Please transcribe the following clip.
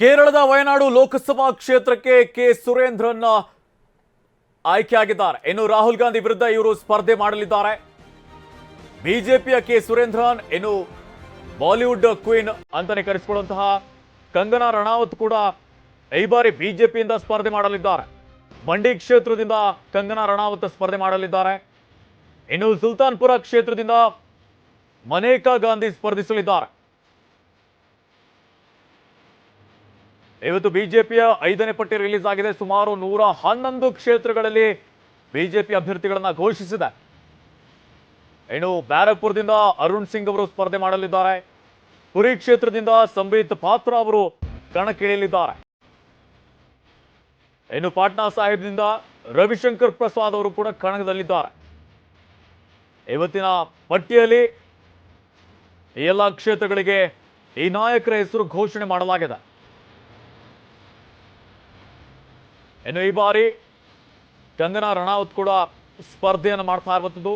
ಕೇರಳದ ವಯನಾಡು ಲೋಕಸಭಾ ಕ್ಷೇತ್ರಕ್ಕೆ ಕೆ. ಸುರೇಂದ್ರನ್ ಆಯ್ಕೆಯಾಗಿದ್ದಾರೆ. ಇನ್ನು ರಾಹುಲ್ ಗಾಂಧಿ ವಿರುದ್ಧ ಇವರು ಸ್ಪರ್ಧೆ ಮಾಡಲಿದ್ದಾರೆ. ಬಿಜೆಪಿಯ ಕೆ. ಸುರೇಂದ್ರನ್, ಇನ್ನು ಬಾಲಿವುಡ್ ಕ್ವೀನ್ ಅಂತಾನೆ ಕರೆಸಿಕೊಳ್ಳುವಂತಹ ಕಂಗನಾ ರಣಾವತ್ ಕೂಡ ಈ ಬಾರಿ ಬಿಜೆಪಿಯಿಂದ ಸ್ಪರ್ಧೆ ಮಾಡಲಿದ್ದಾರೆ. ಮಂಡಿ ಕ್ಷೇತ್ರದಿಂದ ಕಂಗನಾ ರಣಾವತ್ ಸ್ಪರ್ಧೆ ಮಾಡಲಿದ್ದಾರೆ. ಇನ್ನು ಸುಲ್ತಾನ್ಪುರ ಕ್ಷೇತ್ರದಿಂದ ಮನೇಕಾ ಗಾಂಧಿ ಸ್ಪರ್ಧಿಸಲಿದ್ದಾರೆ. ಇವತ್ತು ಬಿಜೆಪಿಯ ಐದನೇ ಪಟ್ಟಿ ರಿಲೀಸ್ ಆಗಿದೆ. ಸುಮಾರು ನೂರ ಹನ್ನೊಂದು ಕ್ಷೇತ್ರಗಳಲ್ಲಿ ಬಿಜೆಪಿ ಅಭ್ಯರ್ಥಿಗಳನ್ನ ಘೋಷಿಸಿದೆ. ಇನ್ನು ಬ್ಯಾರಕ್ಪುರದಿಂದ ಅರುಣ್ ಸಿಂಗ್ ಅವರು ಸ್ಪರ್ಧೆ ಮಾಡಲಿದ್ದಾರೆ. ಪುರಿ ಕ್ಷೇತ್ರದಿಂದ ಸಂಬಿತ್ ಪಾತ್ರ ಅವರು ಕಣಕ್ಕಿಳಿಯಲಿದ್ದಾರೆ. ಇನ್ನು ಪಾಟ್ನಾ ಸಾಹೇಬ್ನಿಂದ ರವಿಶಂಕರ್ ಪ್ರಸಾದ್ ಅವರು ಕೂಡ ಕಣದಲ್ಲಿದ್ದಾರೆ. ಇವತ್ತಿನ ಪಟ್ಟಿಯಲ್ಲಿ ಎಲ್ಲ ಕ್ಷೇತ್ರಗಳಿಗೆ ಈ ನಾಯಕರ ಹೆಸರು ಘೋಷಣೆ ಮಾಡಲಾಗಿದೆ. ಇನ್ನು ಈ ಬಾರಿ ಕಂಗನಾ ರಣಾವತ್ ಕೂಡ ಸ್ಪರ್ಧೆಯನ್ನು ಮಾಡ್ತಾ ಇರುವಂಥದ್ದು.